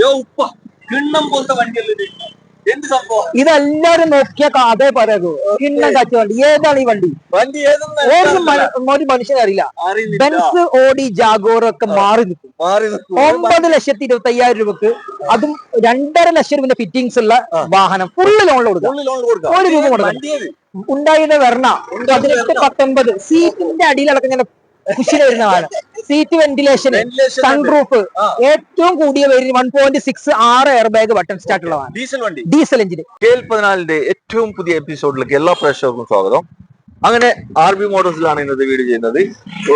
യോ ഉപ്പ കിണ്ണം പോലത്തെ വണ്ടിയല്ലേ ഇത്? എന്ത് സംഭവം? ഇതെല്ലാരും നോക്കിയ അതേ പറയൂ കിണ്ണം കാച്ച വണ്ടി. ഏതാണ് ഈ വണ്ടി? ഒരു. മനുഷ്യനെ അറിയില്ല. ബെൻസ് ഓടി ജാഗോർ ഒക്കെ മാറി നിൽക്കും. മാറി നിൽക്കൂ. ഒമ്പത് ലക്ഷത്തി ഇരുപത്തി അയ്യായിരം രൂപക്ക് അതും രണ്ടര ലക്ഷം രൂപന്റെ ഫിറ്റിംഗ്സ് ഉള്ള വാഹനം ഫുള്ള് ലോൺ കൊടുക്കുക. ഒരു രൂപ കൊടുക്കണം. ഉണ്ടായത് വെർണ പതിനെട്ട് പത്തൊമ്പത്. സീറ്റിന്റെ അടിയിലടക്കം ഇങ്ങനെ കുശില വരുന്നതാണ് സീറ്റ് വെന്റിലേഷൻ സൺപ്രൂഫ്. സൺറൂഫ് ഏറ്റവും കൂടിയ വരുന്ന വൺ പോയിന്റ് സിക്സ് ആറ് എയർ ബാഗ് ബട്ടൺ സ്റ്റാർട്ട് ഉള്ളതാണ് ഡീസൽ വണ്ടി. ഡീസൽ എഞ്ചിന് കെ എൽ പതിനാലിന്റെ ഏറ്റവും പുതിയ എപ്പിസോഡിലേക്ക് എല്ലാ പ്രേക്ഷകർക്കും സ്വാഗതം. അങ്ങനെ ആർ ബി മോട്ടോഴ്സിലാണ് ഇന്നത്തെ വീഡിയോ ചെയ്യുന്നത്.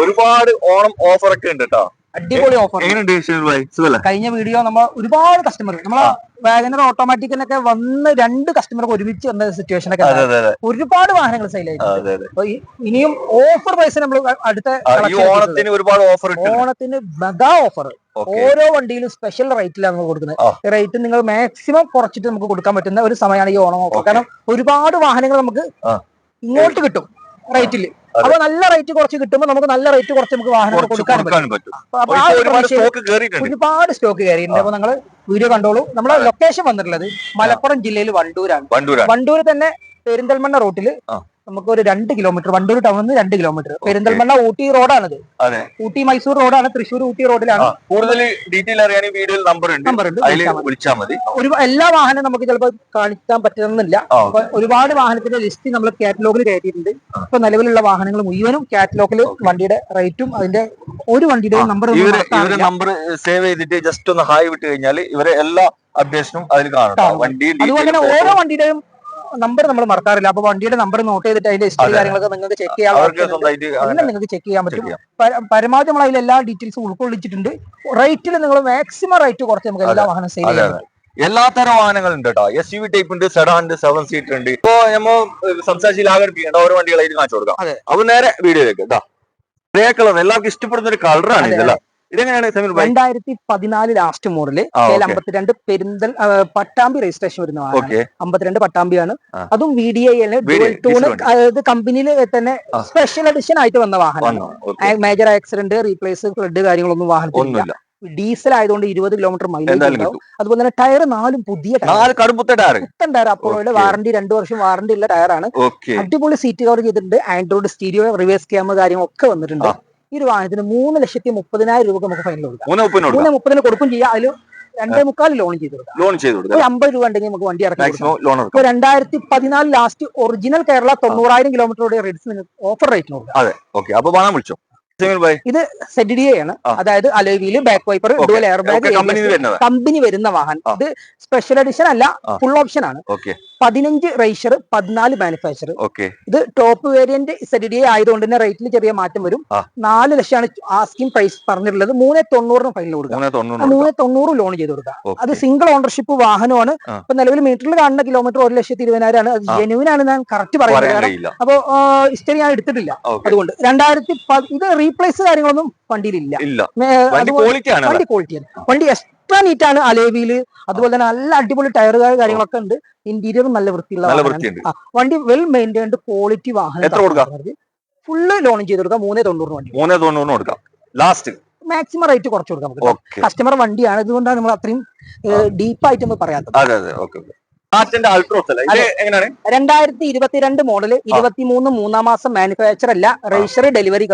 ഒരുപാട് ഓണം ഓഫർ ഒക്കെ ഉണ്ട് കേട്ടോ അടിപൊളി ഓഫർ കഴിഞ്ഞ വീഡിയോ നമ്മൾ ഒരുപാട് കസ്റ്റമർ നമ്മളെ വാഗനർ ഓട്ടോമാറ്റിക്കിനൊക്കെ വന്ന് രണ്ട് കസ്റ്റമർക്ക് ഒരുമിച്ച് വന്ന സിറ്റുവേഷൻ ഒക്കെ ഒരുപാട് വാഹനങ്ങൾ സെയിൽ ഇനിയും ഓഫർ പ്രൈസ് നമ്മൾ അടുത്ത. ഓണത്തിന് ഒരുപാട് ഓഫർ ഓണത്തിന് മെഗാ ഓഫർ ഓരോ വണ്ടിയിലും സ്പെഷ്യൽ റേറ്റിലാണ് നമ്മൾ കൊടുക്കുന്നത്. റേറ്റ് നിങ്ങൾ മാക്സിമം കുറച്ചിട്ട് നമുക്ക് കൊടുക്കാൻ പറ്റുന്ന ഒരു സമയമാണ് ഈ ഓണം ഓഫർ കാരണം ഒരുപാട് വാഹനങ്ങൾ നമുക്ക് ഇങ്ങോട്ട് കിട്ടും. റേറ്റിൽ അതെ. അപ്പൊ നല്ല റേറ്റ് കുറച്ച് കിട്ടുമ്പോൾ നമുക്ക് നല്ല റേറ്റ് കുറച്ച് നമുക്ക് വാഹനം കൊടുക്കാൻ പറ്റും. ഒരുപാട് സ്റ്റോക്ക് കയറിയിട്ടുണ്ട് അപ്പൊ നിങ്ങൾ വീഡിയോ കണ്ടോളൂ. നമ്മളെ ലൊക്കേഷൻ വന്നിട്ടുള്ളത് മലപ്പുറം ജില്ലയിൽ വണ്ടൂരാണ്. വണ്ടൂര് വണ്ടൂർ തന്നെ പെരിന്തൽമണ്ണ റൂട്ടിൽ ആ. നമുക്ക് ഒരു രണ്ട് കിലോമീറ്റർ വണ്ടൂർ ടൗണിൽ നിന്ന് രണ്ട് കിലോമീറ്റർ പെരിന്തൽമണ്ണ ഊട്ടി റോഡാണിത് ഊട്ടി മൈസൂർ റോഡാണ് തൃശ്ശൂർ ഊട്ടി റോഡിലാണ് കൂടുതൽ ഡീറ്റെയിൽ അറിയാൻ വീഡിയോയിൽ നമ്പർ ഉണ്ട്. നമ്പർ ഉണ്ട് വിളിച്ചാൽ മതി. ഒരു എല്ലാ വാഹനം നമുക്ക് ചിലപ്പോൾ കാണിക്കാൻ പറ്റുന്നില്ല ഒരുപാട് വാഹനത്തിന്റെ ലിസ്റ്റ് നമ്മൾ കാറ്റലോഗിൽ കയറ്റിയിട്ടുണ്ട്. ഇപ്പൊ നിലവിലുള്ള വാഹനങ്ങൾ മുഴുവനും കാറ്റലോഗിൽ വണ്ടിയുടെ റേറ്റും അതിന്റെ ഒരു വണ്ടിയുടെ നമ്പർ ഇവരെ നമ്പർ സേവ് ചെയ്തിട്ട് ജസ്റ്റ് ഒന്ന് ഹായ് വിട്ട് കഴിഞ്ഞാൽ ഇവരെ എല്ലാ അപ്ഡേഷനും അതിൽ കാണും വണ്ടി അതുപോലെ തന്നെ ഓരോ വണ്ടിയുടെയും നമ്പർ നമ്മൾ മറക്കാറില്ല. അപ്പൊ വണ്ടിയുടെ നമ്പർ നോട്ട് ചെയ്തിട്ട് അതിന്റെ ഹിസ്റ്ററി. കാര്യങ്ങളൊക്കെ നിങ്ങൾക്ക് ചെക്ക് ചെയ്യാൻ എല്ലാം നിങ്ങൾക്ക് ചെക്ക് ചെയ്യാൻ പറ്റും. പരമാവധി നമ്മൾ അതിൽ എല്ലാ ഡീറ്റെയിൽസും ഉൾക്കൊള്ളിച്ചിട്ടുണ്ട്. റേറ്റിൽ നിങ്ങൾ മാക്സിമം റേറ്റ് കുറച്ച് നമുക്ക് എല്ലാ വാഹനം സെയിൽ ചെയ്യാം ചെയ്യാൻ അതെ. എല്ലാ തരം വാഹനങ്ങൾ ഉണ്ട് കേട്ടോ. എസ് യു വി ടൈപ്പ് ഉണ്ട് സെഡാൻ ഉണ്ട് സെവൻ സീറ്റർ ഉണ്ട്. ഇപ്പൊ നമ്മൾ സംസാരിച്ച് ആകർപ്പിക്കേണ്ട ഓരോ വണ്ടികളായിട്ട് കാണിച്ചു കൊടുക്കാം. അപ്പൊ നേരെ വീഡിയോയിലേക്ക്. ഇതാ ഗ്രേ കളർ എല്ലാവർക്കും ഇഷ്ടപ്പെടുന്ന ഒരു കളറാണ് ഇതല്ല ഇതെങ്ങനെയാണ് രണ്ടായിരത്തി പതിനാല് ലാസ്റ്റ് മോഡൽ അമ്പത്തിരണ്ട് പെരിന്തൽ പട്ടാമ്പി രജിസ്ട്രേഷൻ വരുന്ന അമ്പത്തിരണ്ട് പട്ടാമ്പിയാണ്. അതും വി ഡി ഐ ടൂണ് അതായത് കമ്പനിയിൽ തന്നെ സ്പെഷ്യൽ എഡിഷൻ ആയിട്ട് വന്ന വാഹനമാണ്. മേജർ ആക്സിഡന്റ് റീപ്ലേസ് ഫ്ലഡ് കാര്യങ്ങളൊന്നും വാഹനത്തിലില്ല. ഡീസൽ ആയതുകൊണ്ട് ഇരുപത് കിലോമീറ്റർ മൈലേജ് ഉണ്ടാവും. അതുപോലെ തന്നെ ടയർ നാലും പുതിയ ടയർ പുത്തൻ ടയർ അപ്പോളോയുടെ. വാറണ്ടി രണ്ടു വർഷം വാറണ്ടി ഉള്ള ടയറാണ് അടിപൊളി സീറ്റ് കവർ ചെയ്തിട്ടുണ്ട്. ആൻഡ്രോയിഡ് സ്റ്റീരിയോ റിവേഴ്സ് ക്യാമറ കാര്യങ്ങളൊക്കെ വന്നിട്ടുണ്ട്. ഒരു വാഹനത്തിന് മൂന്ന് ലക്ഷത്തി മുപ്പതിനായിരം രൂപ നമുക്ക് ഫൈനൽ കൊടുക്കാം. മൂന്ന് മുപ്പതിന് കൊടുക്കാം. ചെയ്യാം. അതിൽ രണ്ടേ മുക്കാൽ ലോൺ ചെയ്ത് കൊടുക്കാം. ലോൺ ചെയ്ത് കൊടുക്കാം. അമ്പത് രൂപ ഉണ്ടെങ്കിൽ നമുക്ക് വണ്ടി ഇറക്കാം രണ്ടായിരത്തി പതിനാല് ലാസ്റ്റ് ഒറിജിനൽ കേരള തൊണ്ണൂറായിരം കിലോമീറ്ററുടെ റേറ്റ്സ് നിങ്ങൾക്ക് ഓഫർ റേറ്റിന് കൊടുക്കാം. വിളിച്ചോ? ഇത് സെഡ് ഡി ആണ്. അതായത് അലോവിയിൽ back wiper. Dual air bag company വരുന്ന വാഹനം. ഇത് സ്പെഷ്യൽ എഡിഷൻ അല്ല ഫുൾ ഓപ്ഷൻ ആണ്. ഓക്കെ പതിനഞ്ച് റേഷർ പതിനാല് മാനുഫാക്ചർ ഓക്കെ ഇത് ടോപ്പ് വേരിയന്റ് സെഡ് ഡി ആയതുകൊണ്ട് തന്നെ റേറ്റിൽ ചെറിയ മാറ്റം വരും. നാല് ലക്ഷമാണ് ആസ്കിംഗ് പ്രൈസ് പറഞ്ഞിട്ടുള്ളത്. മൂന്ന് തൊണ്ണൂറിന് ഫൈനൽ കൊടുക്കുക. മൂന്ന് തൊണ്ണൂറ് ലോൺ ചെയ്ത് കൊടുക്കുക. അത് സിംഗിൾ ഓണർഷിപ്പ് വാഹനമാണ്. ഇപ്പൊ നിലവിൽ മീറ്ററിൽ കാണുന്ന കിലോമീറ്റർ ഒരു ലക്ഷത്തി ഇരുപതിനായിരമാണ്. അത്. ജെനുവിൻ ആണ് ഞാൻ കറക്റ്റ് പറയുന്നത്. അപ്പൊ ഹിസ്റ്ററി ഞാൻ എടുത്തിട്ടില്ല. അതുകൊണ്ട് രണ്ടായിരത്തി ഇത് റീപ്ലേസ് കാര്യങ്ങളൊന്നും വണ്ടിയിലില്ല. ഇല്ല. വണ്ടി ക്വാളിറ്റിയാണ് വണ്ടി ക്വാളിറ്റിയാണ് വണ്ടി എക്സ്ട്രാ നീറ്റ് ആണ് അലേവിയിൽ അതുപോലെ തന്നെ നല്ല അടിപൊളി ടയറുകൾ കാര്യങ്ങളൊക്കെ ഉണ്ട്. ഇന്റീരിയർ നല്ല വൃത്തിയുള്ള വണ്ടി വെൽ മെയിന്റൈൻഡ് ക്വാളിറ്റി വാഹനം? ഫുള്ള് ലോൺ ചെയ്ത് കൊടുക്കാം. മൂന്നേ തൊണ്ണൂറ് വണ്ടി. മൂന്ന് തൊണ്ണൂറിന് കൊടുക്കാം. ലാസ്റ്റ് മാക്സിമം റേറ്റ് കുറച്ച് കൊടുക്കാം നമുക്ക്. കസ്റ്റമർ വണ്ടിയാണ്. ഇതുകൊണ്ടാണ് നമ്മൾ അത്രയും ഡീപ്പായിട്ട് നമ്മൾ പറയാത്തത്. രണ്ടായിരത്തി ഇരുപത്തിരണ്ട് മോഡൽ ഇരുപത്തിമൂന്ന് മൂന്നാം മാസം മാനുഫാക്ചർ അല്ല രജിസ്റ്റർ ഡെലിവറി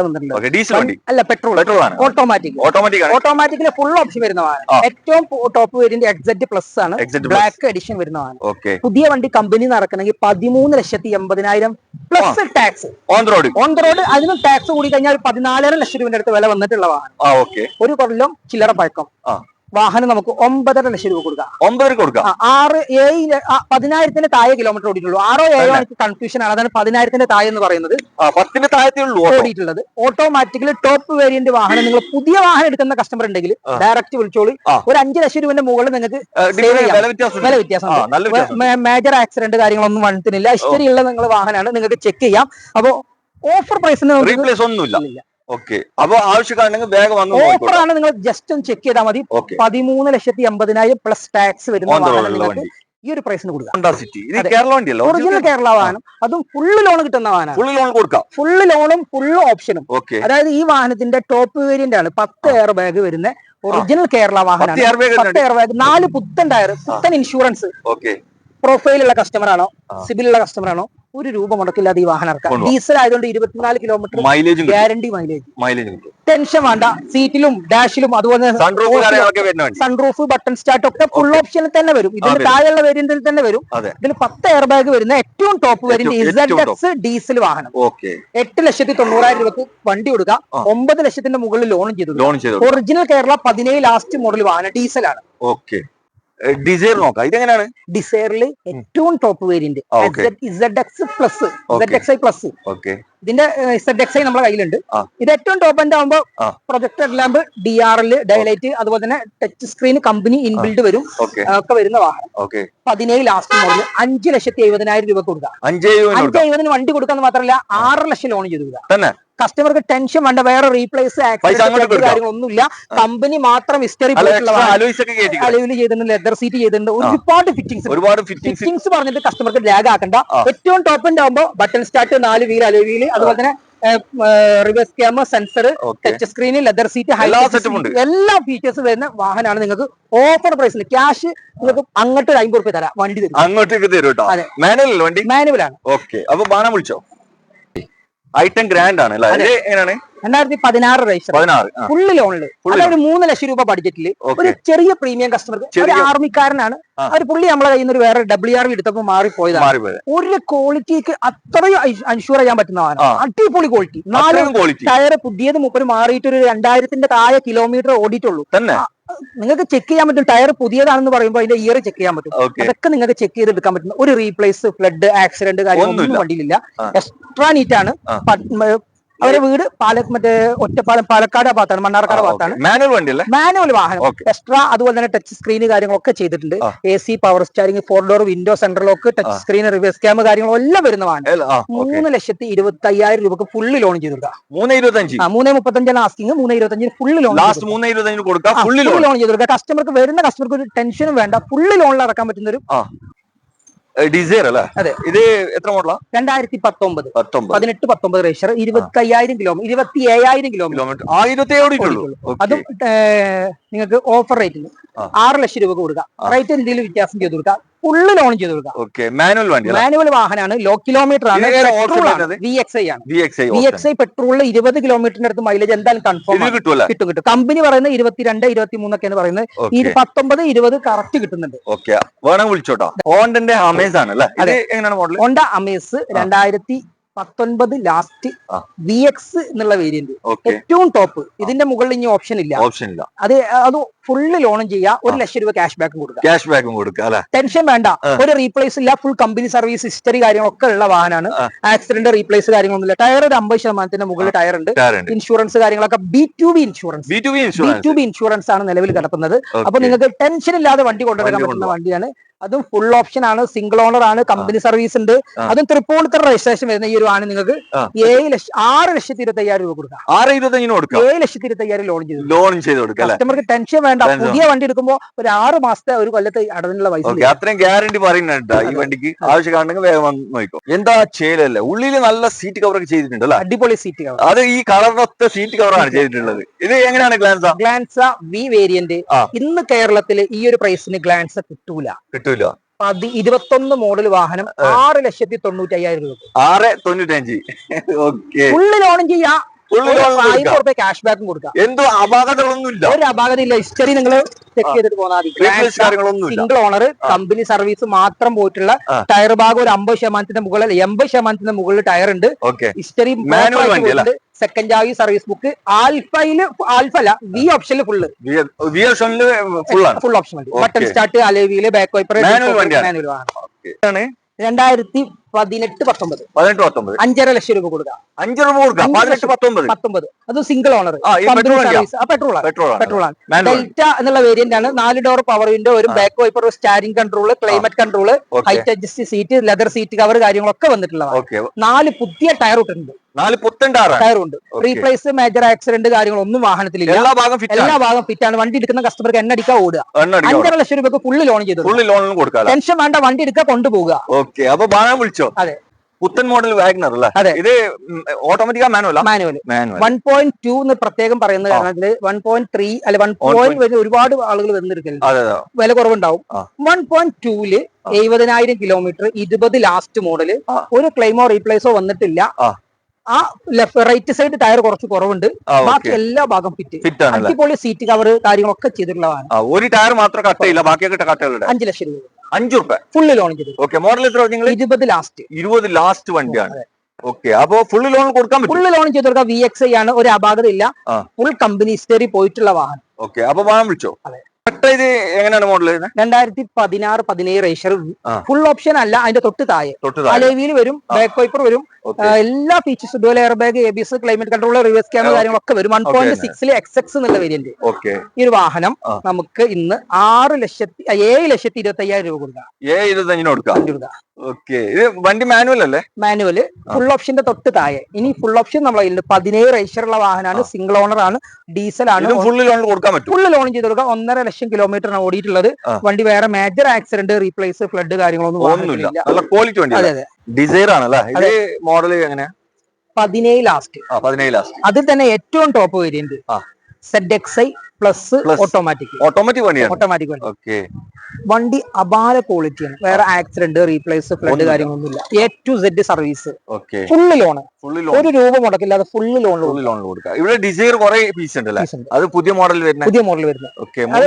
അല്ല പെട്രോൾ പെട്രോൾ ആണ്. ഓട്ടോമാറ്റിക് ഓട്ടോമാറ്റിക് ഓട്ടോമാറ്റിക്കിലെ ഫുൾ ഓപ്ഷൻ വരുന്നതാണ് ആ. ഏറ്റവും ടോപ്പ് വേരിയന്റ് എക്സെറ്റ് പ്ലസ് ആണ്. ബ്ലാക്ക് എഡിഷൻ വരുന്നതാണ് ഓക്കെ പുതിയ വണ്ടി കമ്പനി നടക്കണമെങ്കിൽ പതിമൂന്ന് ലക്ഷത്തി എൺപതിനായിരം plus tax on road on road അതിനും ടാക്സ് കൂടി കഴിഞ്ഞാൽ പതിനാലര ലക്ഷം രൂപയുടെ അടുത്ത് വില വന്നിട്ടുള്ളതാണ് വാഹനം. ഒരു കൊല്ലം ചില്ലറ പഴക്കം. വാഹനം നമുക്ക് ഒമ്പതര ലക്ഷം രൂപ കൊടുക്കാം. ഒമ്പതര കൊടുക്കാം. ആറ് ഏഴ് പതിനായിരത്തിന്റെ താഴെ കിലോമീറ്റർ ഓടിയിട്ടുള്ളൂ. ആറോ ഏഴോ എനിക്ക് കൺഫ്യൂഷൻ ആണ്. അതാണ് പതിനായിരത്തിന്റെ താഴെ എന്ന് പറയുന്നത്. പത്തിന്റെ താഴത്തേ ഓടിയിട്ടുള്ളത്. ഓട്ടോമാറ്റിക്കലി ടോപ്പ് വേരിയന്റ് വാഹനം നിങ്ങൾ പുതിയ വാഹനം എടുക്കുന്ന കസ്റ്റമർ ഉണ്ടെങ്കിൽ ഡയറക്റ്റ് വിളിച്ചോളി. ഒരു അഞ്ച് ലക്ഷം രൂപന്റെ മുകളിൽ നിങ്ങൾക്ക് വില വ്യത്യാസം മേജർ ആക്സിഡന്റ് കാര്യങ്ങളൊന്നും വന്നിട്ടില്ല. ഹിസ്റ്ററി ഉള്ള നിങ്ങളുടെ വാഹനമാണ് നിങ്ങൾക്ക് ചെക്ക് ചെയ്യാം. അപ്പോൾ ഓഫർ പ്രൈസിന് റീപ്ലേസ് ഒന്നുമില്ല. ഓക്കെ അപ്പൊ ആവശ്യക്കാരുണ്ടെങ്കിൽ വേഗം വന്നു ഓഫർ ആണ് നിങ്ങൾ ജസ്റ്റ് ഒന്ന് ചെക്ക് ചെയ്താൽ മതി. പതിമൂന്ന് ലക്ഷത്തി എൺപതിനായിരം പ്ലസ് ടാക്സ് വരുന്ന ഈ ഒരു പ്രൈസിന് ഇത് കേരള വണ്ടിയല്ലോ? ഒറിജിനൽ കേരള വാഹനം. അതും ഫുള്ള് ലോൺ കിട്ടുന്ന വാഹനം ഫുൾ ലോൺ കൊടുക്കാം. ഫുള്ള് ലോണും ഫുള്ള് ഓപ്ഷനും അതായത് ഈ വാഹനത്തിന്റെ ടോപ്പ് വേരിയന്റ് ആണ്. പത്ത് എയർ ബാഗ് വരുന്ന ഒറിജിനൽ കേരള വാഹനമാണ്. പത്ത് എയർ ബാഗ് നാല് പുത്തൻ ടയർ പുത്തൻ ഇൻഷുറൻസ് പ്രൊഫൈലുള്ള കസ്റ്റമർ ആണോ? സിബിലുള്ള കസ്റ്റമർ ആണോ? ഒരു രൂപ മുടക്കില്ലാതെ ഈ വാഹനം ഇറക്കാം. ഡീസൽ ആയതുകൊണ്ട് ഇരുപത്തിനാല് kilometre mileage guarantee mileage mileage tension വേണ്ട. സീറ്റിലും ഡാഷിലും അതുപോലെ സൺറൂഫ് ബട്ടൺ സ്റ്റാർട്ട് ഒക്കെ ഫുൾ ഓപ്ഷനിൽ തന്നെ വരും. ഇതിന്. താഴെയുള്ള വേരിയന്റിൽ തന്നെ വരും. ഇതിൽ പത്ത് എയർ ബാഗ് വരുന്ന ഏറ്റവും top variant Z X diesel വാഹനം. എട്ട് ലക്ഷത്തി തൊണ്ണൂറായിരം രൂപക്ക് വണ്ടി കൊടുക്കാം. ആ. ഒമ്പത് ലക്ഷത്തിന്റെ മുകളിൽ ലോണും ലോൺ ചെയ്തു ഒറിജിനൽ കേരള പതിനേഴ് ലാസ്റ്റ് മോഡൽ വാഹനം ഡീസലാണ്. ഓക്കെ ഡിസൈർ നോക്കാം. ഇതെങ്ങനെയാണ്? ഡിസൈറിൽ ഏറ്റവും top variant plus plus okay. ഇതിന്റെ ഇസഡ് എക്സ് ഐ നമ്മുടെ കയ്യിലുണ്ട്. ഇത് ഏറ്റവും ടോപ്പ് എൻഡ് ആകുമ്പോൾ projector lamp D R L daylight അതുപോലെ തന്നെ ടച്ച് സ്ക്രീൻ കമ്പനി ഇൻബിൽഡ് വരും. ഒക്കെ വരുന്ന വാഹനം. പതിനേഴ് ലാസ്റ്റ് മോഡൽ അഞ്ച് ലക്ഷത്തി എഴുപതിനായിരം രൂപ കൊടുക്കാം. അഞ്ചേ എഴുപതിന് വണ്ടി കൊടുക്കാന്ന് മാത്രമല്ല ആറ് ലക്ഷം ലോൺ ചെയ്തു കൊടുക്കാം തന്നെ? കസ്റ്റമർക്ക് ടെൻഷൻ വേണ്ട വേറെ റീപ്ലേസ് കാര്യങ്ങളൊന്നുമില്ല കമ്പനി മാത്രം ഹിസ്റ്ററി അലവിൽ ചെയ്തിട്ടുണ്ട് ലെതർ സീറ്റ് ചെയ്തിട്ടുണ്ട്. ഒരുപാട് ഫിറ്റിംഗ്സ് ഒരുപാട് ഫിറ്റിംഗ്സ് പറഞ്ഞിട്ട് കസ്റ്റമർക്ക് ലാഗ് ആക്കണ്ട. ഏറ്റവും ടോപ്പ് എൻഡ് ആകുമ്പോൾ ബട്ടൺ സ്റ്റാർട്ട് നാല് വീൽ അലോവീൽ അതുപോലെ തന്നെ reverse camera sensor touch screen leather seat ഉണ്ട്. എല്ലാ ഫീച്ചേഴ്സ് വരുന്ന വാഹനമാണ് നിങ്ങൾക്ക് ഓഫർ പ്രൈസിൽ ക്യാഷ് നിങ്ങൾക്ക് അങ്ങോട്ട് ഒരു അമ്പത് റുപ്യ തരാം. വണ്ടി തരും. അങ്ങോട്ടേക്ക് തരും മാനുവൽ വണ്ടി? മാനുവൽ ആണ്. ഓക്കെ. അപ്പൊ ബാണം വിളിച്ചോ? ഐറ്റം ഗ്രാൻഡ് ആണ് എങ്ങനെയാണ്? രണ്ടായിരത്തി പതിനാറ് വയസ്സ് പതിനാറ് ഫുള്ള് ലോണിൽ ഒരു മൂന്ന് ലക്ഷം രൂപ ബഡ്ജറ്റിൽ ഒരു ചെറിയ പ്രീമിയം കസ്റ്റമർക്ക് ഒരു ആർമിക്കാരനാണ്. ഒരു പുള്ളി നമ്മളെ കയ്യിൽ നിന്ന് ഒരു വേറെ ഡബ്ല്യു ആർ എടുത്തപ്പോൾ മാറിപ്പോയതാണ്. മാറിപ്പോയത്. ഒരു ക്വാളിറ്റിക്ക് അത്രയും അൻഷുർ ചെയ്യാൻ പറ്റുന്നതാണ് അടിപൊളി ക്വാളിറ്റി നാല് ടയർ പുതിയത് മുപ്പത് മാറിയിട്ട് ഒരു രണ്ടായിരത്തിന്റെ താഴെ കിലോമീറ്റർ ഓടിയിട്ടുള്ളൂ. തന്നെ. നിങ്ങൾക്ക് ചെക്ക് ചെയ്യാൻ പറ്റും. ടയർ പുതിയതാണെന്ന് പറയുമ്പോൾ അതിന്റെ ഇയർ ചെക്ക് ചെയ്യാൻ പറ്റും. അതൊക്കെ നിങ്ങൾക്ക് ചെക്ക് ചെയ്ത് എടുക്കാൻ പറ്റും. ഒരു റീപ്ലേസ് ഫ്ലഡ് ആക്സിഡന്റ് കാര്യങ്ങളൊന്നും. വണ്ടിയിലില്ല. എക്സ്ട്രാ നീറ്റ് ആണ്. അവരുടെ വീട് പാല മറ്റേ ഒറ്റപ്പാലം പാലക്കാട് ഭാഗത്താണ് മണ്ണാർക്കാട് ഭാഗത്താണ്. മാനുവൽ വണ്ടി അല്ലേ മാനുവൽ വാഹനം. എക്സ്ട്രാ അതുപോലെ തന്നെ ടച്ച് സ്ക്രീൻ കാര്യങ്ങളൊക്കെ ചെയ്തിട്ടുണ്ട്. A C power steering four door window centre lock touch screen reverse camera കാര്യങ്ങളും എല്ലാം വരുന്ന വാഹനം. മൂന്ന് ലക്ഷത്തി ഇരുപത്തി അയ്യായിരം രൂപക്ക് ഫുള്ള് ലോൺ ചെയ്ത് കൊടുക്കാം മൂന്ന് ഇരുപത്തഞ്ച്. മൂന്ന് മുപ്പത്തഞ്ചാണ് ആസ്കിങ് മൂന്ന് ഇരുപത്തഞ്ചിന് ഫുള്ള് ലോൺ ലാസ്റ്റ് മൂന്ന് ഇരുപത്തഞ്ചിന് കൊടുക്കാം ഫുള്ളി ഫുള്ള് ലോൺ. ലോൺ ചെയ്ത് കൊടുക്കുക കസ്റ്റമർക്ക് വരുന്ന കസ്റ്റമർക്ക് ഒരു ടെൻഷനും വേണ്ട. ഫുള്ള് ലോണിൽ ഇറക്കാൻ പറ്റുന്ന ഒരു ഡിസൈർ അല്ലേ? അതെ. ഇത് എത്ര മോഡലാ രണ്ടായിരത്തി പത്തൊമ്പത്. പതിനെട്ട് പത്തൊമ്പത് രജിസ്റ്റർ ഇരുപത്തി അയ്യായിരം കിലോമീറ്റർ. ഇരുപത്തി ഏഴായിരം കിലോമീറ്റർ കിലോമീറ്റർ ആയിരത്തി അതും നിങ്ങൾക്ക് ഓഫർ റേറ്റിൽ. ആറ് ലക്ഷം രൂപ കൊടുക്കാം. റേറ്റ് എന്തെങ്കിലും വ്യത്യാസം ചെയ്ത് കൊടുക്കാം. ഫുള്ള് ലോൺ ചെയ്ത് കൊടുക്കാം. മാനുവൽ മാനുവൽ വാഹനമാണ് ലോ കിലോമീറ്റർ ആണ്? വി എക്സ് ഐ ആണ്. വി എക്സ് ഐ പെട്രോളിൽ ഇരുപത് കിലോമീറ്ററിന്റെ അടുത്ത് മൈലേജ് എന്തായാലും കൺഫേം കിട്ടും കിട്ടും. കമ്പനി പറയുന്നത് ഇരുപത്തിരണ്ട് ഇരുപത്തി മൂന്നൊക്കെ പറയുന്നത്. ഈ പത്തൊമ്പത് ഇരുപത് കറക്റ്റ് കിട്ടുന്നുണ്ട്. ഓക്കെ വേണമെങ്കിൽ വിളിച്ചോട്ടോ. ഹോണ്ടന്റെ അമേസ് ആണ് അല്ലേ. എങ്ങനെയാണ് മോഡൽ ഹോണ്ട അമേസ് രണ്ടായിരത്തി പത്തൊൻപത് ലാസ്റ്റ്. വി എക്സ് എന്നുള്ള വേരിയന്റ് ഏറ്റവും ടോപ്പ് ഇതിന്റെ മുകളിൽ ഇനി ഓപ്ഷൻ ഇല്ല. ഓപ്ഷൻ ഇല്ല. അത് അത് ഫുള്ള് ലോണും ചെയ്യുക ഒരു ലക്ഷം രൂപ ക്യാഷ് ബാക്കും കൊടുക്കുക ക്യാഷ് ബാക്കും കൊടുക്കുക അല്ലെ? ടെൻഷൻ വേണ്ട. ഒരു റീപ്ലേസ് ഇല്ല ഫുൾ കമ്പനി സർവീസ് ഹിസ്റ്ററി കാര്യങ്ങളൊക്കെ ഉള്ള വാഹനമാണ് ആക്സിഡന്റ് റീപ്ലേസ് കാര്യങ്ങളൊന്നുമില്ല. ടയർ ഒരു അമ്പത് ശതമാനത്തിന്റെ മുകളിൽ ടയർ ഉണ്ട്. ഇൻഷുറൻസ് കാര്യങ്ങളൊക്കെ B two B insurance B two B insurance ആണ് നിലവിൽ കിടക്കുന്നത്. അപ്പൊ നിങ്ങൾക്ക് ടെൻഷൻ ഇല്ലാതെ വണ്ടി കൊണ്ടുവരാൻ പറ്റുന്ന വണ്ടിയാണ്. അതും ഫുൾ ഓപ്ഷൻ ആണ്. സിംഗിൾ ഓണർ ആണ് കമ്പനി സർവീസ് ഉണ്ട്. അതും തൃപ്പൂണിത്തറ രജിസ്ട്രേഷൻ വരുന്ന ഈ ഒരു ആണ് നിങ്ങൾക്ക്. ഏഴ് ലക്ഷം ആറ് ലക്ഷത്തി ഇരുപത്തി അയ്യായിരം രൂപ കൊടുക്കാം. ആറ് ഇരുപത്തഞ്ചിന് കൊടുക്കാം. ഏഴ് ലക്ഷത്തി ഇരുപത്തി അയ്യായിരം ലോൺ ചെയ്തു ലോൺ ചെയ്ത് കൊടുക്കാം കസ്റ്റമർക്ക് ടെൻഷൻ വേണ്ട. Tension പുതിയ വണ്ടി എടുക്കുമ്പോൾ ഒരു ആറ് മാസത്തെ ഒരു കൊല്ലത്തെ അടവിനുള്ള പൈസ അത്രയും ഗ്യാരണ്ടി പറയുന്നുണ്ട് ഈ. വണ്ടിക്ക്. ആവശ്യമാണെങ്കിൽ വേഗം നോക്കോ എന്താ ചേലല്ലേ ഉള്ളിൽ നല്ല സീറ്റ് കവർ ഒക്കെ ചെയ്തിട്ടുണ്ട് അല്ലെ? അടിപൊളി സീറ്റ് കവർ അത് ഈ കളറിനൊത്ത സീറ്റ് കവറാണ് ചെയ്തിട്ടുള്ളത്. ഇത് എങ്ങനെയാണ് ഗ്ലാൻസ ഗ്ലാൻസ വി വേരിയന്റ്. ഇന്ന് കേരളത്തിൽ ഈ ഒരു പ്രൈസിന് ഗ്ലാൻസ കിട്ടൂല. കിട്ടൂല. പതി ഇരുപത്തൊന്ന് മോഡൽ വാഹനം ആറ് ലക്ഷത്തി തൊണ്ണൂറ്റി അയ്യായിരം രൂപ ആറ് തൊണ്ണൂറ്റഞ്ച്. ഓക്കെ ഫുള്ള് ലോണും ചെയ്യാം റുപ്യ ക്യാഷ് ബാക്കും കൊടുക്കാം. എന്തോ അപാകതകളൊന്നും ഇല്ല ഒരു അപാകത ഇല്ല ഹിസ്റ്ററി നിങ്ങൾ ചെക്ക് ചെയ്തിട്ട് ഇല്ല സിംഗിൾ ഓണർ കമ്പനി സർവീസ് മാത്രം പോയിട്ടുള്ള ടയർ ഭാഗം ഒരു അമ്പത് ശതമാനത്തിന്റെ മുകളിൽ എൺപത് ശതമാനത്തിന്റെ മുകളിൽ ടയർ ഉണ്ട്. History manual? സെക്കൻഡ് ആയി സർവീസ് ബുക്ക് ആൽഫയിൽ ആൽഫ അല്ല വി ഓപ്ഷനിൽ ഫുള്ള് വി ഓപ്ഷനിൽ ഫുൾ ഓപ്ഷൻ. ബട്ടൺ സ്റ്റാർട്ട് അലേവിയിൽ ബാക്ക് വൈപ്പർ രണ്ടായിരത്തി പതിനെട്ട് പത്തൊമ്പത്. പതിനെട്ട് പത്തൊമ്പത്. അഞ്ചര ലക്ഷം രൂപ കൊടുക്കാം. അഞ്ച് രൂപ കൊടുക്കാം. അഞ്ച് പതിനെട്ട്. പത്തൊമ്പത്. പത്തൊമ്പത്. അത് single owner? Petrol petrol petrol ആണ്. ഡെൽറ്റ എന്നുള്ള വേരിയന്റ് ആണ്. നാല് ഡോർ പവർ വിൻഡോ ഒരു back wiper steering control climate control height adjust seat leather seat cover കാര്യങ്ങളൊക്കെ വന്നിട്ടുള്ളതാണ്. നാല് പുതിയ ടയർ ഇട്ടിട്ടുണ്ട്. നാല് പുത്തൻ ടാറാണ് ടയർ ഉണ്ട്. റീപ്ലേസ് മേജർ ആക്സിഡന്റ് കാര്യങ്ങളൊന്നും വാഹനത്തിലില്ല. എല്ലാ ഭാഗം ഫിറ്റ് എല്ലാ ഭാഗം ഫിറ്റാണ് ആണ്. വണ്ടി എടുക്കുന്ന കസ്റ്റമർക്ക് എണ്ണടിക്കാൻ ഓടുക. എണ്ണ അഞ്ചര ലക്ഷം രൂപ ഫുള്ള് ലോൺ ചെയ്തു ഫുള്ള് ലോൺ കൊടുക്കാം ടെൻഷൻ വേണ്ട വണ്ടി എടുക്കുക കൊണ്ടുപോകുക ഓക്കെ അപ്പൊ ബാണാൻ വിളിച്ചോ അതെ. പുത്തൻ മോഡൽ വാഗ്നർ അല്ലേ? അതെ. ഇത് ഓട്ടോമാറ്റിക്കാ മാനുവലാ manual manual one point two എന്ന് പ്രത്യേകം പറയുന്ന കാരണത്തിൽ കാരണത്തിൽ വൺ പോയിന്റ് ത്രീ അല്ലെ വൺ പോയിന്റ് ഒരുപാട് ആളുകൾ വന്നിരിക്കലുണ്ട്. വില കുറവുണ്ടാവും. വൺ പോയിന്റ് ടൂൽ എഴുപതിനായിരം കിലോമീറ്റർ ഇരുപത് ലാസ്റ്റ് മോഡൽ ഒരു ക്ലെയിമോ റീപ്ലേസോ വന്നിട്ടില്ല. ആ. ലെഫ്റ്റ് റൈറ്റ് സൈഡ് ടയർ കുറച്ച് കുറവുണ്ട്. ബാക്കി എല്ലാ ഭാഗം ഫിറ്റ് ഫിറ്റ് ആണ് അടിപൊളി സീറ്റ് കവർ കാര്യങ്ങളൊക്കെ ചെയ്തിട്ടുള്ളതാണ്. ഒരു ടയർ മാത്രം കട്ട് ചെയ്യില്ല ബാക്കിയൊക്കെ അഞ്ച് ലക്ഷം രൂപ. അഞ്ചു റുപ്യ ഫുള്ള് ലോൺ ഓക്കെ മോഡൽ എത്ര നിങ്ങൾ ഇരുപത് ലാസ്റ്റ് ഇരുപത് ലാസ്റ്റ് വണ്ടിയാണ്. ഓക്കെ അപ്പോ ഫുള്ള് ലോൺ കൊടുക്കാൻ പറ്റും. ഫുള്ള് ലോൺ ചെയ്ത് കൊടുക്കാം വി എക്സ് ഐ ആണ് ഒരു അപാകത ഇല്ല ഫുൾ കമ്പനി ഹിസ്റ്ററി പോയിട്ടുള്ള വാഹനം. ഓക്കെ അപ്പൊ വാഹനം വിളിച്ചോ? അതെ. ഇത് എങ്ങനെയാണ് മോഡൽ രണ്ടായിരത്തി പതിനാറ് പതിനേഴ് റേഷർ ഫുൾ ഓപ്ഷൻ അല്ല അതിന്റെ തൊട്ട് താഴെ. അലേവിയിൽ വരും. ബാക്ക് വൈപ്പർ വരും എല്ലാ ഫീച്ചേഴ്സും dual air bag A B S climate control reverse camera കാര്യങ്ങളൊക്കെ വരും. One point. സിക്സിൽ എക്സ് എക്സ് എന്നുള്ള വേരിയന്റ് ഈ ഒരു വാഹനം നമുക്ക് ഇന്ന് ആറ് ലക്ഷത്തി ഏഴ് ലക്ഷത്തി ഇരുപത്തി അയ്യായിരം രൂപ കൊടുക്കാം. ഏ ഇരുപത്തഞ്ചിന് കൊടുക്കാം. ഓക്കെ. ഇത് വണ്ടി മാനുവൽ അല്ലേ? മാനുവൽ ഫുൾ ഓപ്ഷന്റെ തൊട്ട് താഴെ. ഇനി ഫുൾ ഓപ്ഷൻ നമ്മൾ കയ്യിലുണ്ട്. പതിനേഴ് റേഷറുള്ള വാഹനമാണ്. സിംഗിൾ ഓണർ ആണ് ഡീസൽ ആണ്. ഫുൾ ലോൺ കൊടുക്കാൻ പറ്റും. ഫുൾ ലോൺ ചെയ്ത് കൊടുക്കാം. ഒന്നര ലക്ഷം കിലോമീറ്ററാണ് ഓടിയിട്ടുള്ളത്. വണ്ടി വേറെ മേജർ ആക്സിഡന്റ് റീപ്ലേസ് ഫ്ലഡ് കാര്യങ്ങളൊന്നും ഒന്നുമില്ല. നല്ല ക്വാളിറ്റി വണ്ടി അതെ അതെ. ഡിസൈർ ആണല്ലേ ഇത് മോഡൽ എങ്ങനെയാ? പതിനേഴ് ലാസ്റ്റ് പതിനേഴ് ലാസ്റ്റ് അതിൽ തന്നെ ഏറ്റവും top variant. Z X I plus. Automatic automatic വണ്ടിയാണ് ഓട്ടോമാറ്റിക് വണ്ടി ഓക്കെ വണ്ടി അപാര ക്വാളിറ്റിയാണ് വേറെ ആക്സിഡന്റ് റീപ്ലേസ് ഫ്ലഡ്. കാര്യങ്ങളൊന്നുമില്ല. A to Z service okay full loan ഒരു രൂപ മുടക്കില്ലാതെ ഫുള്ള് ലോൺ ലോൺ കൊടുക്കാം. ഇവിടെ ഡിസൈർ കുറെ പീസ് ഉണ്ട് അത് പുതിയ മോഡൽ വരുന്ന? പുതിയ മോഡൽ വരുന്ന ഓക്കെ അത്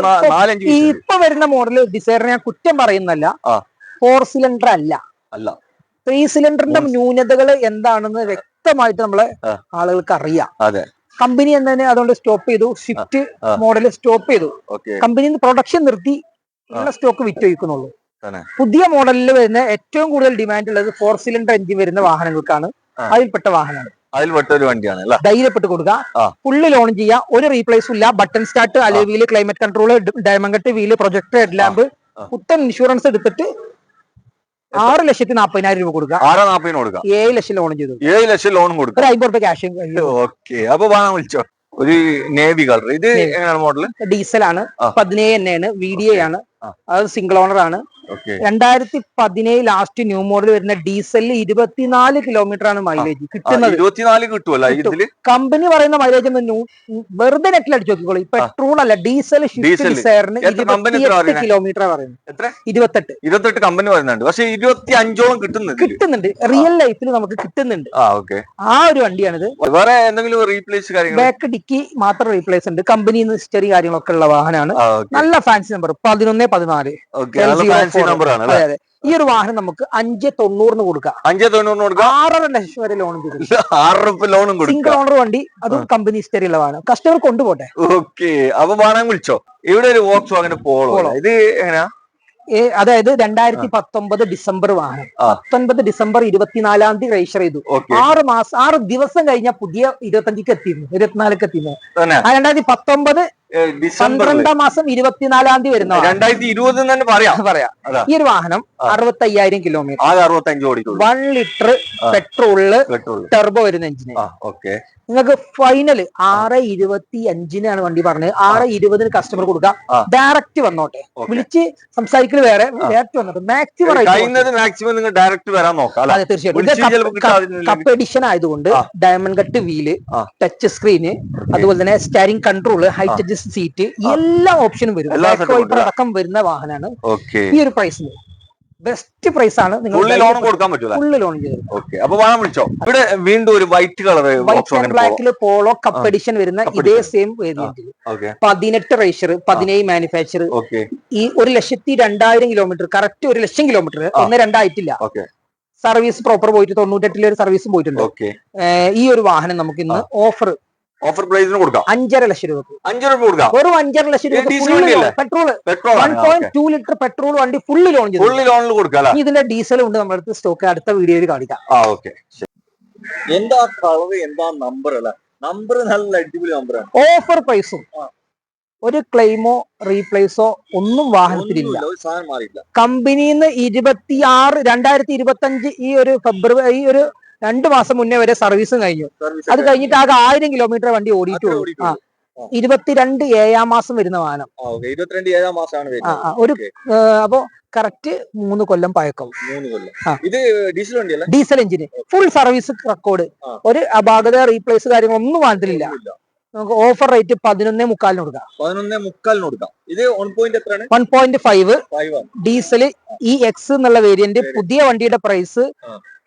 ഇപ്പൊ വരുന്ന മോഡൽ ഡിസൈറിനെ ഞാൻ കുറ്റം പറയുന്നല്ല. ഫോർ സിലിണ്ടർ അല്ല. അല്ല. ത്രീ സിലിണ്ടറിന്റെ ന്യൂനതകൾ എന്താണെന്ന് വ്യക്തമായിട്ട് നമ്മളെ. ആളുകൾക്ക് അറിയാം. അതെ. കമ്പനി തന്നെ അതുകൊണ്ട് സ്റ്റോപ്പ് ചെയ്തു. ഷിഫ്റ്റ് മോഡൽ മോഡൽ സ്റ്റോപ്പ് ചെയ്തു. കമ്പനി പ്രൊഡക്ഷൻ നിർത്തി ഉള്ള സ്റ്റോക്ക് വിറ്റൊഴിക്കുന്നുള്ളൂ. പുതിയ മോഡലിൽ വരുന്ന ഏറ്റവും കൂടുതൽ ഡിമാൻഡ് ഉള്ളത് ഫോർ സിലിണ്ടർ എഞ്ചിൻ വരുന്ന വാഹനങ്ങൾക്കാണ്. അതിൽപ്പെട്ട വാഹനമാണ്. അതിൽപ്പെട്ട ഒരു വണ്ടിയാണ് ധൈര്യപ്പെട്ട് കൊടുക്കുക. ഫുള്ള് ലോൺ ചെയ്യുക. ഒരു റീപ്ലേസും ഇല്ല. Button start alloy wheel climate control diamond wheel projector head lamp പുത്തൻ ഇൻഷുറൻസ് എടുത്തിട്ട് ആറ് ലക്ഷത്തി നാപ്പതിനായിരം രൂപ കൊടുക്കുക. ആറ് നാപ്പിന് കൊടുക്കുക ഏഴ് ലക്ഷം ലോൺ ചെയ്തു ഏഴ് ലക്ഷം ലോൺ കൊടുക്കുക ഒരു അമ്പത് രൂപ ക്യാഷ് ഓക്കെ. അപ്പൊ വാങ്ങാൻ വിളിച്ചോ. ഒരു നേവി കളർ. ഇത്. എങ്ങനെയാണ് മോഡൽ ഡീസൽ ആണ്. പതിനേഴ് എണ്ണയാണ്. വി ഡി എ ആണ്. അത് സിംഗിൾ ഓണർ ആണ്. രണ്ടായിരത്തി പതിനേഴ് ലാസ്റ്റ് ന്യൂ മോഡൽ വരുന്ന ഡീസലിൽ ഇരുപത്തിനാല് കിലോമീറ്റർ ആണ് മൈലേജ് കിട്ടുന്നത്. ഇരുപത്തിനാല് കിട്ടുമല്ല ഇതിൽ? കമ്പനി പറയുന്ന മൈലേജ് വെറുതെ നെറ്റിൽ അടിച്ചു നോക്കിക്കോളൂ. പെട്രോൾ അല്ല ഡീസൽ. ഡിസയറിന് ഇരുപത്തിയെട്ട് കിലോമീറ്റർ പറയുന്നത് ഇരുപത്തെട്ട്. ഇരുപത്തെട്ട് കമ്പനി പറയുന്നുണ്ട്. പക്ഷെ ഇരുപത്തി അഞ്ചോളം കിട്ടുന്നുണ്ട്. കിട്ടുന്നുണ്ട് റിയൽ ലൈഫിൽ നമുക്ക് കിട്ടുന്നുണ്ട്. ആ ഒരു വണ്ടിയാണിത്. വേറെ എന്തെങ്കിലും റീപ്ലേസ് കാര്യങ്ങൾ ബാക്ക് ഡിക്കി മാത്രം റീപ്ലേസ് ഉണ്ട്. കമ്പനി ഹിസ്റ്ററി കാര്യങ്ങളൊക്കെ ഉള്ള വാഹനമാണ്. നല്ല ഫാൻസി നമ്പർ പതിനൊന്ന് പതിനാല്. അതെ ഈ ഒരു വാഹനം നമുക്ക് അഞ്ച് തൊണ്ണൂറിന് കൊടുക്കാം. അഞ്ച് തൊണ്ണൂറിന് കൊടുക്കാം? ആറര ലക്ഷം വരെ ലോൺ ലോണും സിംഗിൾ ഓണർ വണ്ടി അതും കമ്പനി ഹിസ്റ്ററി ഉള്ള വാഹനം. കസ്റ്റമർ കൊണ്ടുപോട്ടെ. ഓക്കെ അപ്പൊ വാഹനം വിളിച്ചോ? ഇവിടെ ഒരു വോക്സ് വാഗൻ പോളോ. ഇത് എങ്ങനെയാ? അതായത് രണ്ടായിരത്തി പത്തൊമ്പത് ഡിസംബർ വാഹനം. പത്തൊൻപത് ഡിസംബർ ഇരുപത്തിനാലാം തീയതി രജിസ്റ്റർ ചെയ്തു. ആറ് മാസം ആറ് ദിവസം കഴിഞ്ഞ പുതിയ ഇരുപത്തഞ്ചിക്ക് എത്തിയിരുന്നു ഇരുപത്തിനാലിക്ക് എത്തിയിരുന്നു. രണ്ടായിരത്തി പത്തൊമ്പത് പന്ത്രണ്ടാം മാസം ഇരുപത്തിനാലാം തീയതി വരുന്ന. രണ്ടായിരത്തി ഇരുപത് തന്നെ പറയാം. പറയാം. ഈ ഒരു വാഹനം. അറുപത്തി അയ്യായിരം കിലോമീറ്റർ. അറുപത്തഞ്ച് ഓടിക്കുള്ളൂ വൺ ലിറ്റർ. പെട്രോളിൽ ടെർബോ വരുന്ന എഞ്ചിന്. ഓക്കെ. നിങ്ങൾക്ക് ഫൈനൽ ആറ് ഇരുപത്തി അഞ്ചിനാണ് വണ്ടി പറഞ്ഞത്. ആറ് ഇരുപതിന് കസ്റ്റമർ കൊടുക്കാം. ഡയറക്റ്റ് വന്നോട്ടെ. വിളിച്ച് സംസാരിക്കൽ വേറെ ഡയറക്റ്റ് വന്നോട്ടെ. മാക്സിമം മാക്സിമം നിങ്ങൾ ഡയറക്റ്റ് വരാൻ നോക്കാം അതെ തീർച്ചയായിട്ടും. കപ്പ് എഡിഷൻ ആയതുകൊണ്ട് diamond cut wheel. Touch screen അതുപോലെ തന്നെ സ്റ്റാരിങ് കൺട്രോൾ ഹൈറ്റ് സീറ്റ് എല്ലാ ഓപ്ഷനും വരും. ബാക്ക് വൈപ്പർ അടക്കം വരുന്ന വാഹനമാണ്. ഈ ഒരു പ്രൈസിൽ ബെസ്റ്റ് പ്രൈസ് ആണ് നിങ്ങൾ ലോൺ കൊടുക്കാൻ പറ്റൂല? ഫുള്ള് ലോൺ ചെയ്തത് ഓക്കെ അപ്പൊ വേണം വിളിച്ചോ? ഇവിടെ വീണ്ടും ഒരു വൈറ്റ് കളർ വൈറ്റ് ആൻഡ് ബ്ലാക്കിൽ പോളോ കപ്പ് എഡിഷൻ വരുന്ന ഇതേ സെയിം വേരിയന്റിൽ ഓക്കെ പതിനെട്ട് റേഷർ പതിനേഴ് മാനുഫാക്ചർ ഈ ഒരു ലക്ഷത്തി രണ്ടായിരം കിലോമീറ്റർ കറക്റ്റ് ഒരു ലക്ഷം കിലോമീറ്റർ. ഒന്ന് രണ്ടായിട്ടില്ല. സർവീസ് പ്രോപ്പർ പോയിട്ട് തൊണ്ണൂറ്റെട്ടിലെ ഒരു സർവീസും പോയിട്ടുണ്ട്. ഈ ഒരു വാഹനം നമുക്ക് ഇന്ന് ഓഫർ ഓഫർ പ്രൈസിന് കൊടുക്കാം. അഞ്ചര ലക്ഷം രൂപ അഞ്ചു രൂപ കൊടുക്കാം. വെറും അഞ്ചര ലക്ഷം രൂപ petrol petrol one point two litre petrol വണ്ടി ഫുള്ള് ലോൺ ചെയ്തു. ഫുള്ളി ലോണിൽ കൊടുക്കാം ഇതിന്റെ ഡീസൽ ഉണ്ട് നമ്മുടെ അടുത്ത് സ്റ്റോക്ക് അടുത്ത വീഡിയോയിൽ കാണിക്കാം. ആ ഓക്കെ എന്താ കളർ എന്താ നമ്പർ അല്ല? നമ്പർ നല്ല അടിപൊളി നമ്പറാണ് ഓഫർ പ്രൈസും ഒരു ക്ലെയിമോ റീപ്ലേസോ ഒന്നും വാഹനത്തിലില്ല. കമ്പനിന്ന് ഇരുപത്തി ആറ് കമ്പനിന്ന് ഇരുപത്തിയാറ് രണ്ടായിരത്തി ഇരുപത്തി അഞ്ച് ഈ ഒരു ഫെബ്രുവരി ഈ ഒരു രണ്ട് മാസം മുന്നേ വരെ സർവീസും കഴിഞ്ഞു. അത് കഴിഞ്ഞിട്ട് ആകെ ആയിരം കിലോമീറ്റർ വണ്ടി ഓടിയിട്ടുള്ളൂ. ആ. ഇരുപത്തിരണ്ട് ഏഴാം മാസം വരുന്ന വാഹനം. ഇരുപത്തിരണ്ട് ഏഴാം മാസമാണ് ഒരു അപ്പോ കറക്റ്റ് മൂന്ന് കൊല്ലം പഴക്കം. ഇത് diesel വണ്ടിയല്ല? Diesel engine. Full service record ഒരു അപാകത റീപ്ലേസ് കാര്യങ്ങളൊന്നും വാണ്ടില്ല നമുക്ക് ഓഫർ റേറ്റ് പതിനൊന്നേ മുക്കാലിന് കൊടുക്കാം. പതിനൊന്നേ മുക്കാലിന് കൊടുക്കാം. ഇത് വൺ പോയിന്റ് എത്രയാണ്? One point five diesel E X എന്നുള്ള വേരിയന്റ് പുതിയ വണ്ടിയുടെ പ്രൈസ്.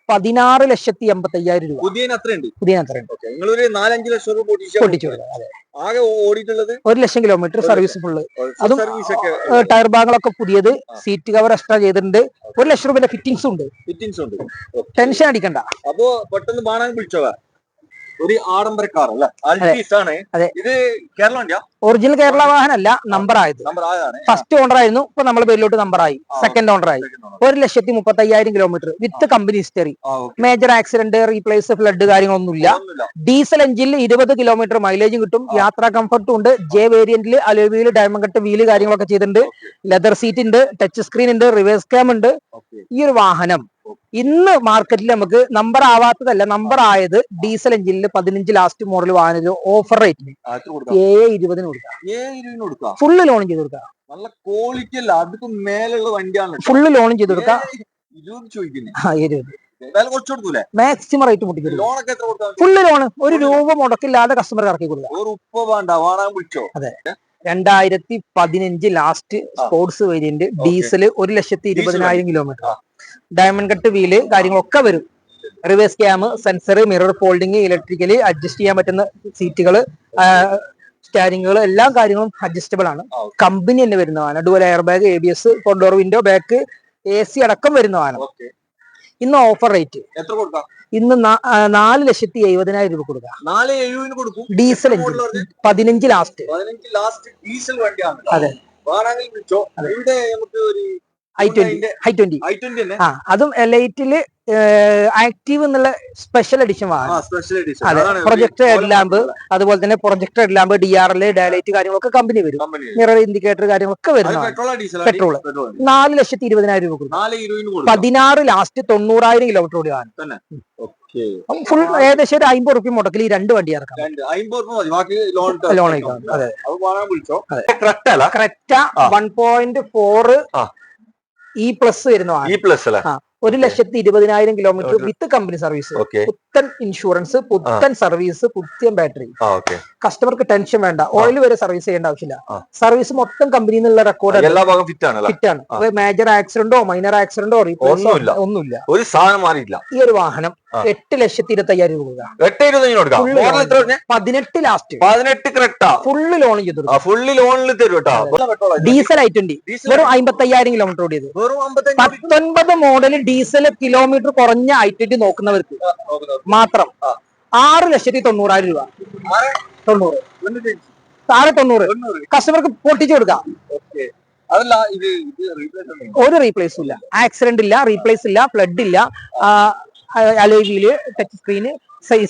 പതിനാറ് ലക്ഷത്തി എൺപത്തി അയ്യായിരം രൂപ. പുതിയ അത്രയുണ്ട്? പുതിയ അത്രയുണ്ട്. നിങ്ങളൊരു നാലഞ്ച് ലക്ഷം രൂപ പൊട്ടിച്ചു അതെ ആകെ ഓടിയിട്ടുള്ളത്? ഒരു ലക്ഷം കിലോമീറ്റർ സർവീസ് ഫുള്ള് അതും ടയർ ഭാഗങ്ങളൊക്കെ പുതിയത്. സീറ്റ് കവർ എക്സ്ട്രാ ചെയ്തിട്ടുണ്ട്. ഒരു ലക്ഷം രൂപയുടെ ഫിറ്റിംഗ്സ് ഉണ്ട്. ഫിറ്റിംഗ്സ് ഉണ്ട്. ടെൻഷൻ അടിക്കണ്ട. അപ്പോ പെട്ടെന്ന് ബാണാൻ വിളിച്ചോവാ ഒരു ആഡംബര കാർ അല്ലെ? ആണ്. ഇത് കേരള വണ്ടിയാ ഒറിജിനൽ കേരള വാഹനമല്ല നമ്പർ ആയത്. ഫസ്റ്റ് ഓണർ ആയിരുന്നു ഇപ്പൊ നമ്മുടെ പേരിലോട്ട് നമ്പർ ആയി. സെക്കൻഡ് ഓണർ ആയി. ഒരു ലക്ഷത്തി മുപ്പത്തി അയ്യായിരം kilometre with company history major accident replace flood കാര്യങ്ങളൊന്നുമില്ല. ഡീസൽ എഞ്ചിനിൽ ഇരുപത് കിലോമീറ്റർ മൈലേജും കിട്ടും. യാത്രാ കംഫർട്ടും ഉണ്ട്. J വേരിയന്റിൽ alloy wheel diamond cut wheel കാര്യങ്ങളൊക്കെ ചെയ്തിട്ടുണ്ട്. ലെതർ സീറ്റ് ഉണ്ട് ടച്ച് സ്ക്രീൻ ഉണ്ട് റിവേഴ്സ് ക്യാം ഉണ്ട്. ഈ ഒരു വാഹനം ഇന്ന് മാർക്കറ്റിൽ നമുക്ക് നമ്പർ ആവാത്തതല്ല നമ്പർ ആയത് ഡീസൽ എഞ്ചിനിൽ പതിനഞ്ച് ലാസ്റ്റ് മോഡൽ വാഹനം ഓഫർ റേറ്റിന് ഏ ഇരുപതിന് കൊടുക്കാം. ഫുള്ള് ലോൺ ചെയ്ത് കൊടുക്കാം. നല്ല ക്വാളിറ്റി അല്ല അതിപ്പോ മേലുള്ള വണ്ടിയാണ്. ഫുള്ള് ലോൺ ചെയ്ത് കൊടുക്കാം. ഇരുപത് ചോദിക്കുന്നേ. ആ, ഇരുപത്. വില കുറച്ച് കൊടുക്കൂലേ? മാക്സിമം റേറ്റ് മുട്ടിക്കും ഫുള്ള് ലോൺ ഒരു രൂപ മുടക്കില്ലാതെ കസ്റ്റമർ ഇറക്കി കൊടുക്കുക അതെ. രണ്ടായിരത്തി പതിനഞ്ച് ലാസ്റ്റ് സ്പോർട്സ് വേരിയന്റ് ഡീസൽ ഒരു ലക്ഷത്തി ഇരുപതിനായിരം കിലോമീറ്റർ ഡയമണ്ട് കട്ട് വീൽ കാര്യങ്ങളൊക്കെ വരും. Reverse cam sensor mirror folding electrically adjust ചെയ്യാൻ പറ്റുന്ന സീറ്റുകൾ സ്റ്റാരിങ്ങുകൾ എല്ലാ കാര്യങ്ങളും അഡ്ജസ്റ്റബിൾ ആണ്. കമ്പനി തന്നെ വരുന്നതാണ് dual air bag A B S door window back A C അടക്കം വരുന്നതാണ് ഇന്ന് ഓഫർ റേറ്റ് എത്ര കൊടുക്കാം? ഇന്ന് നാല് ലക്ഷത്തി എഴുപതിനായിരം രൂപ കൊടുക്കാം. ഡീസൽ പതിനഞ്ച് ലാസ്റ്റ് പതിനഞ്ച് ലാസ്റ്റ് ഡീസൽ വണ്ടിയാണ്. അതെ. ഇവിടെ നമുക്ക് ഒരു I twenty I twenty I twenty ആ അതും എലൈറ്റിൽ ആക്റ്റീവ് എന്നുള്ള സ്പെഷ്യൽ എഡിഷൻ ആ വാങ്ങാം സ്പെഷ്യൽ എഡിഷൻ അതെ പ്രൊജക്ടർ ഹെഡ് ലാമ്പ് അതുപോലെ തന്നെ projector head lamp D R L daylight കാര്യങ്ങളൊക്കെ കമ്പനി വരും. മിറർ ഇൻഡിക്കേറ്റർ കാര്യങ്ങളൊക്കെ വരുന്ന പെട്രോൾ ഡീസൽ പെട്രോൾ നാല് ലക്ഷത്തി ഇരുപതിനായിരം രൂപ പതിനാറ് ലാസ്റ്റ് തൊണ്ണൂറായിരം കിലോമീറ്റർ ഓടി വാങ്ങും ഓക്കെ ഫുൾ ഏകദേശം ഒരു അമ്പത് റുപ്യ മുടക്കിൽ ഈ രണ്ട് വണ്ടി ഇറക്കാം. രണ്ട് അമ്പത് രൂപ മതി. ബാക്കി ലോൺ ലോൺ അയക്കാം അതെ. അത് വാങ്ങാൻ വിളിച്ചോ? അതെ. കറക്റ്റ് അല്ല? കറക്റ്റ വൺ പോയിന്റ് ഫോർ ആ. ഇ പ്ലസ് വരുന്നതാണ് ഇ പ്ലസ് അല്ലേ? ഒരു ലക്ഷത്തി ഇരുപതിനായിരം കിലോമീറ്റർ വിത്ത് കമ്പനി സർവീസ് പുത്തൻ ഇൻഷുറൻസ് പുത്തൻ സർവീസ് പുത്തൻ ബാറ്ററി കസ്റ്റമർക്ക് ടെൻഷൻ വേണ്ട. ഓയിൽ വരെ സർവീസ് ചെയ്യേണ്ട ആവശ്യമില്ല. സർവീസ് മൊത്തം കമ്പനിയിൽ നിന്നുള്ള റെക്കോർഡ് എല്ലാ ഭാഗം ഫിറ്റ് ആണ് ഫിറ്റ് ആണ്. മേജർ ആക്സിഡന്റോ മൈനർ ആക്സിഡന്റോ ഒന്നുമില്ല. ഒന്നുമില്ല. ഒരു സാധനം മാറിയില്ല ഈ ഒരു വാഹനം. എട്ട് ലക്ഷത്തി ഇരുപത്തി അയ്യായിരം രൂപ എട്ട്. പതിനെട്ട് ലാസ്റ്റ് പതിനെട്ട് കറക്റ്റാ. ഫുള്ള് ലോൺ ചെയ്തു ഫുള്ള് ലോണിൽ തരും കേട്ടോ. ഡീസൽ ഐ ട്വന്റി വെറും അമ്പത്തി അയ്യായിരം കിലോമീറ്റർ ഓടിയത്. പത്തൊൻപത് മോഡൽ ഡീസൽ കിലോമീറ്റർ കുറഞ്ഞ ഐ ട്വന്റി നോക്കുന്നവർക്ക് മാത്രം. ആറ് ലക്ഷത്തി തൊണ്ണൂറായിരം രൂപ. ആറ്? തൊണ്ണൂറ്. താഴെ തൊണ്ണൂറ്. കസ്റ്റമർക്ക് പൊട്ടിച്ചു കൊടുക്കാം. ഒരു റീപ്ലേസും ഇല്ല. ആക്സിഡന്റ് ഇല്ല റീപ്ലേസ് ഇല്ല ഫ്ലഡ് ഇല്ല. അലോയിൽ ടച്ച് സ്ക്രീന്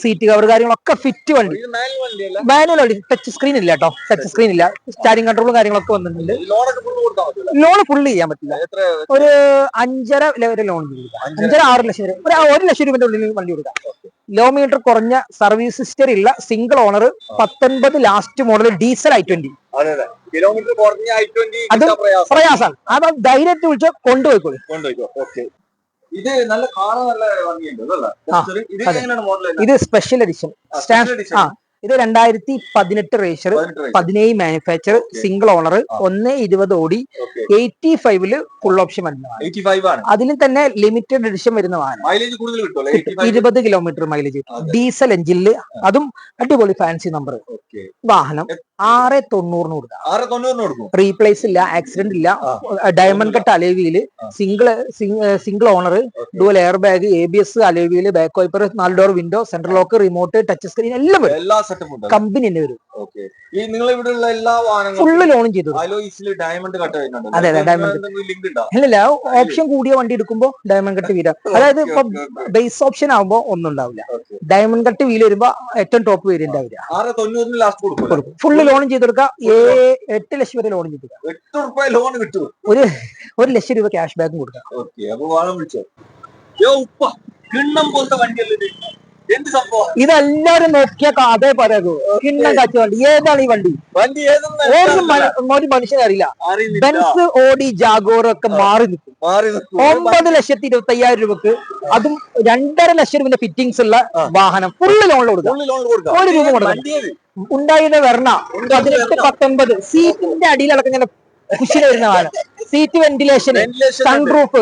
സീറ്റ് കവർ കാര്യങ്ങളൊക്കെ ഫിറ്റ് വണ്ടി. മാനുവൽ വണ്ടി. ടച്ച് സ്ക്രീൻ ഇല്ല കേട്ടോ ടച്ച് സ്ക്രീൻ ഇല്ല. സ്റ്റാരിങ് കൺട്രോളും കാര്യങ്ങളൊക്കെ വന്നിട്ടുണ്ട്. ലോൺ ഫുള്ള് ചെയ്യാൻ പറ്റില്ല. ഒരു അഞ്ചര വരെ ലോൺ അഞ്ചര. ആറ് ലക്ഷം വരെ ഒരു ഒരു ലക്ഷം രൂപ ഉള്ളിൽ വണ്ടി കൊടുക്കാം. കിലോമീറ്റർ കുറഞ്ഞ സർവീസ് ഹിസ്റ്ററി ഉള്ള സിംഗിൾ ഓണർ പത്തൊൻപത് last model diesel I twenty kilometre കുറഞ്ഞ ഐ ട്വന്റി അതും പ്രയാസം. പ്രയാസമാണ് അത് ധൈര്യത്തിൽ വിളിച്ച് കൊണ്ടുപോയിക്കോളൂ. കൊണ്ടുപോയിക്കോ. ഓക്കെ. ഇത് നല്ല കാണാൻ നല്ല ഭംഗിയുണ്ട് ഇത് സ്പെഷ്യൽ എഡിഷൻ സ്റ്റാമ്പ് ഇത് രണ്ടായിരത്തി പതിനെട്ട് റേഷർ പതിനേഴ് മാനുഫാക്ചർ സിംഗിൾ ഓണർ. ഒന്ന് ഇരുപത് ഓടി എയ്റ്റി ഫൈവിൽ ഫുൾ ഓപ്ഷൻ വരുന്നതാണ് അതിലും തന്നെ ലിമിറ്റഡ് എഡിഷൻ വരുന്ന വാഹനം. ഇരുപത് കിലോമീറ്റർ മൈലേജ്. ഡീസൽ എഞ്ചിനിൽ അതും അടിപൊളി ഫാൻസി നമ്പർ വാഹനം ആറ് തൊണ്ണൂറിന് കൊടുക്കാം. റീപ്ലേസ് ഇല്ല ആക്സിഡന്റ് ഇല്ല. Diamond cut അലേവിയിൽ. Single single owner dual air bag A B S അലേവിയിൽ back wiper നാല് door window central lock remote touch screen എല്ലാ സെറ്റപ്പ് കമ്പനി തന്നെ വരും. ഈ നിങ്ങൾ ഇവിടെ ഉള്ള എല്ലാ വാഹനങ്ങളും ഫുള്ള് ലോണും ചെയ്തു. അലോയിസിൽ ഡയമണ്ട് കട്ട് വരുന്നുണ്ട്. അതെ, അതെ, ഡയമണ്ട് ലിങ്ക് ഓപ്ഷൻ കൂടിയ വണ്ടി എടുക്കുമ്പോൾ ഡയമണ്ട് കട്ട് വീല അതായത് ഇപ്പൊ ബേസ് ഓപ്ഷൻ ആകുമ്പോൾ ഒന്നും ഉണ്ടാവില്ല. ഡയമണ്ട് കട്ട് വീൽ വരുമ്പോ ഏറ്റവും ടോപ്പ് വേരിയന്റ് ആവില്ല ഫുള്ള് ലോണും ചെയ്ത് കൊടുക്കുക എട്ട് ലക്ഷം വരെ ലോൺ ചെയ്ത് എട്ട് റുപ്യ ലോൺ കിട്ടും. ഒരു ഒരു ലക്ഷം രൂപ ക്യാഷ് ബാക്കും കൊടുക്കാം. കിണ്ണം പോലത്തെ വണ്ടിയല്ലേ ഇതെല്ലാരും നോക്കിയ അതേ പറയൂ കിണ്ണം കാച്ച വണ്ടി ഏതാണ് ഈ വണ്ടി? ഒരു മന- മനുഷ്യനെ അറിയില്ല. ബെൻസ് ഓടി ജാഗോർ ഒക്കെ മാറി നിൽക്കും. ഒമ്പത് ലക്ഷത്തി ഇരുപത്തി അയ്യായിരം രൂപക്ക് അതും രണ്ടര ലക്ഷം രൂപ ഫിറ്റിംഗ്സ് ഉള്ള വാഹനം. ഫുള്ള് ലോൺ കൊടുക്കുക ഒരു രൂപ കൊടുക്കണം. ഉണ്ടായിരുന്ന വെർണ. പതിനെട്ട് പത്തൊമ്പത്. സീറ്റിന്റെ അടിയിലടക്കം ഇങ്ങനെ കുശിന് വരുന്ന വാഹനം seat ventilation sun roof sunroof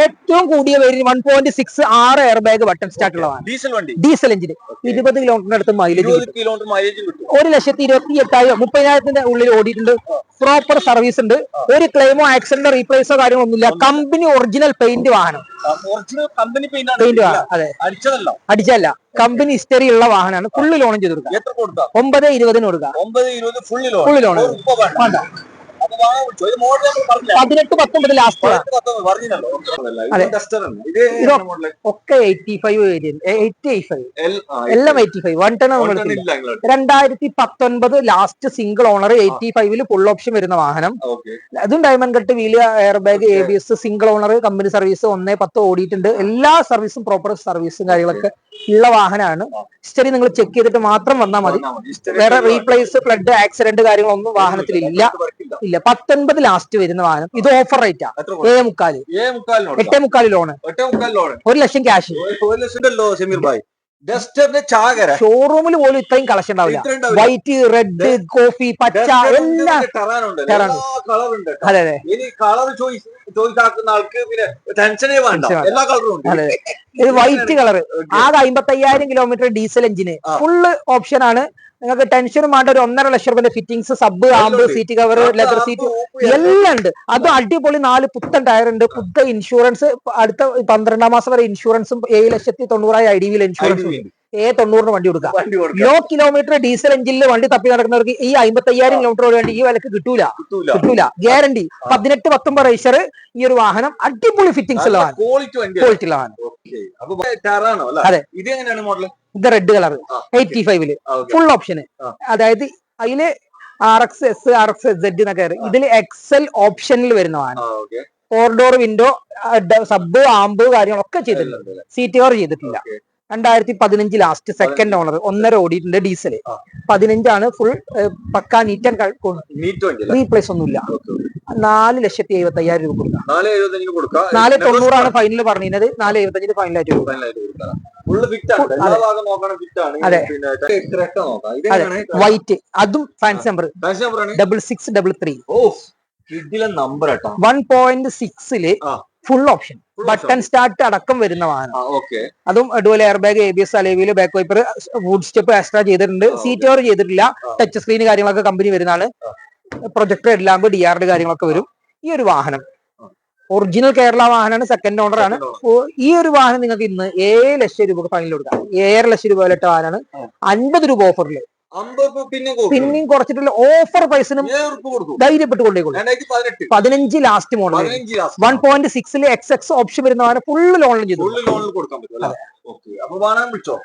ഏറ്റവും കൂടിയ വരി വൺ പോയിന്റ് സിക്സ് ആറ് എയർ ബാഗ് ബട്ടൺ സ്റ്റാർട്ട് ഉള്ള വാഹനം ഡീസൽ വണ്ടി ഡീസൽ എഞ്ചിൻ ഇരുപത് കിലോമീറ്ററിന് അടുത്ത് മൈലേജ് കിലോമീറ്റർ മൈലേജ് ഒരു ലക്ഷത്തി ഇരുപത്തി എട്ടായിരം മുപ്പതിനായിരത്തിന്റെ ഉള്ളിൽ ഓടിയിട്ടുണ്ട്. പ്രോപ്പർ സർവീസ് ഉണ്ട്. ഒരു ക്ലെയിമോ ആക്സിഡന്റ് റീപ്ലേസോ കാര്യങ്ങളൊന്നുമില്ല കമ്പനി ഒറിജിനൽ പെയിന്റ് വാഹനം. ഒറിജിനൽ കമ്പനി പെയിന്റ് വാഹനം അതെ. അടിച്ചതല്ല. അടിച്ചല്ല കമ്പനി ഹിസ്റ്ററി ഉള്ള വാഹനമാണ്. ഫുള്ള് ലോൺ ചെയ്ത് കൊടുക്കുക. ഒമ്പത് ഇരുപതിന് കൊടുക്കുക. ഒമ്പത് ഇരുപത് ഫുള്ള് ലോൺ ഫുള്ള് ലോൺ വേണ്ട. പതിനെട്ട് പത്തൊമ്പത് ലാസ്റ്റ് അതെ. ഇത് ഒക്കെ eighty five variant eighty eight five എല്ലാം എയ്റ്റി ഫൈവ് വൺ ടൺ നമ്മൾ രണ്ടായിരത്തി പത്തൊൻപത് ലാസ്റ്റ് സിംഗിൾ ഓണർ എയ്റ്റി ഫൈവിൽ ഫുൾ ഓപ്ഷൻ വരുന്ന വാഹനം. അതും diamond cut wheel air bag A B S single owner company service ഒന്നേ പത്ത് ഓടിയിട്ടുണ്ട്. എല്ലാ സർവീസും പ്രോപ്പർ സർവീസും കാര്യങ്ങളൊക്കെ ഉള്ള വാഹനമാണ്. ഹിസ്റ്ററി നിങ്ങൾ ചെക്ക് ചെയ്തിട്ട് മാത്രം വന്നാൽ മതി. വേറെ റീപ്ലേസ് ഫ്ലഡ് ആക്സിഡന്റ് കാര്യങ്ങളൊന്നും വാഹനത്തിൽ ഇല്ല ഇല്ല. പത്തൊൻപത് ലാസ്റ്റ് വരുന്ന വാഹനം. ഇത് ഓഫർ റേറ്റാ ഏഴ് മുക്കാൽ. എട്ട് മുക്കാൽ ലോൺ മുക്കാൽ ലോണ് ഒരു ലക്ഷം ക്യാഷ് ഒരു ലക്ഷം ഉണ്ടല്ലോ സമീർ ഭായ്. ഡസ്റ്ററിന്റെ ചാകര. ഷോറൂമിൽ പോലും ഇത്രയും കളക്ഷൻ ഉണ്ടാവില്ല. വൈറ്റ് റെഡ് കോഫി പച്ച എല്ലാം അതെ അതെ. കളർ ചോയ്സ് ചോദിച്ചാക്കുന്ന ആൾക്ക് പിന്നെ ടെൻഷനേ വേണ്ട. എല്ലാ കളറും ഉണ്ട്. അതെ ഇത് വൈറ്റ് കളർ. ആകെ അമ്പത്തയ്യായിരം kilometre diesel engine. Full option ആണ്. നിങ്ങൾക്ക് ടെൻഷനും വേണ്ട. ഒരു ഒന്നര ലക്ഷം രൂപ fittings sub amp. Seat cover leather seat എല്ലാം ഉണ്ട്. അത് അടിപൊളി നാല് പുത്തൻ ടയർ ഉണ്ട്. പുത്തൻ ഇൻഷുറൻസ് അടുത്ത പന്ത്രണ്ടാം മാസം വരെ ഇൻഷുറൻസും ഏഴ് ലക്ഷത്തി തൊണ്ണൂറായി ഐ ഡി വിയിൽ ഇൻഷുറൻസ് ഏ തൊണ്ണൂറിന് വണ്ടി കൊടുക്കാം. വണ്ടി കൊടുക്കാം. ലോ കിലോമീറ്റർ ഡീസൽ എഞ്ചിനിൽ വണ്ടി തപ്പി നടക്കുന്നവർക്ക് ഈ അമ്പത്തി അയ്യായിരം കിലോമീറ്റർ വേണ്ടി ഈ വിലക്ക് കിട്ടൂല. കിട്ടൂല. ഗ്യാരണ്ടി പതിനെട്ട് പത്തൊമ്പത് റേസർ ഈ ഒരു വാഹനം അടിപൊളി ഫിറ്റിംഗ്സ് ഉള്ള വാഹനം. ക്വാളിറ്റി ഉള്ള വാഹനം. അതെ. ഇത് എങ്ങനെയാണ് മോഡൽ ഇത് റെഡ് കളർ എയ്റ്റി ഫൈവിൽ ഫുൾ ഓപ്ഷന് അതായത് അതിൽ R X S R X Z എന്നൊക്കെ ഇതിൽ എക്സൽ ഓപ്ഷനിൽ വരുന്നതാണ് four door window sub amp കാര്യങ്ങളൊക്കെ ചെയ്തിട്ടുണ്ട്. സീറ്റ് കവർ ചെയ്തിട്ടില്ല. രണ്ടായിരത്തി പതിനഞ്ച് ലാസ്റ്റ് സെക്കൻഡ് ഓണർ ഒന്നര ഓടിയിട്ടുണ്ട് ഡീസൽ ആ. പതിനഞ്ചാണ് ഫുൾ പക്കാ നീറ്റ് ആൻഡ് റീപ്ലേസ് ഒന്നുമില്ല. നാല് ലക്ഷത്തി എഴുപത്തി അയ്യായിരം രൂപ കൊടുക്കാം. നാല് തൊണ്ണൂറാണ് ഫൈനൽ പറഞ്ഞത് നാല് എഴുപത്തഞ്ചിന് ഫൈനലായിട്ട് കൊടുക്കാം. വൈറ്റ് അതും. Fancy number double six double three number one point സിക്സിൽ ഫുൾ ഓപ്ഷൻ ബട്ടൺ സ്റ്റാർട്ട് അടക്കം വരുന്ന വാഹനം. അതും dual air bag A B S അലേവിയിൽ back wiper wood step extra ചെയ്തിട്ടുണ്ട് സീറ്റ് കവർ ചെയ്തിട്ടില്ല. ടച്ച് സ്ക്രീൻ കാര്യങ്ങളൊക്കെ കമ്പനി വരുന്നതാണ് പ്രൊജക്ടർ എല്ലാം ഡി ആറിന്റെ കാര്യങ്ങളൊക്കെ വരും. ഈ ഒരു വാഹനം. ഒറിജിനൽ കേരള വാഹനമാണ് സെക്കൻഡ് ഓണർ ആണ്. ഈ ഒരു വാഹനം നിങ്ങൾക്ക് ഇന്ന് ഏഴ് ലക്ഷം രൂപ ഫൈനൽ കൊടുക്കാം. ഏഴര ലക്ഷം രൂപ വിലട്ട വാഹനമാണ് അൻപത് രൂപ ഓഫറിൽ പിന്നെയും കുറച്ചിട്ടില്ല. ഓഫർ പ്രൈസിനും ഉറുപ്പ് ധൈര്യപ്പെട്ട് കൊണ്ടേക്കുള്ളൂ. പതിനഞ്ച് ലാസ്റ്റ് മോഡൽ വൺ പോയിന്റ് സിക്സിൽ എക്സ് എക്സ് ഓപ്ഷൻ വരുന്ന വാഹനം ഫുള്ള് ലോണിൽ ചെയ്തു. ലോണിൽ കൊടുക്കാൻ പറ്റും അപ്പൊ വിളിച്ചോ?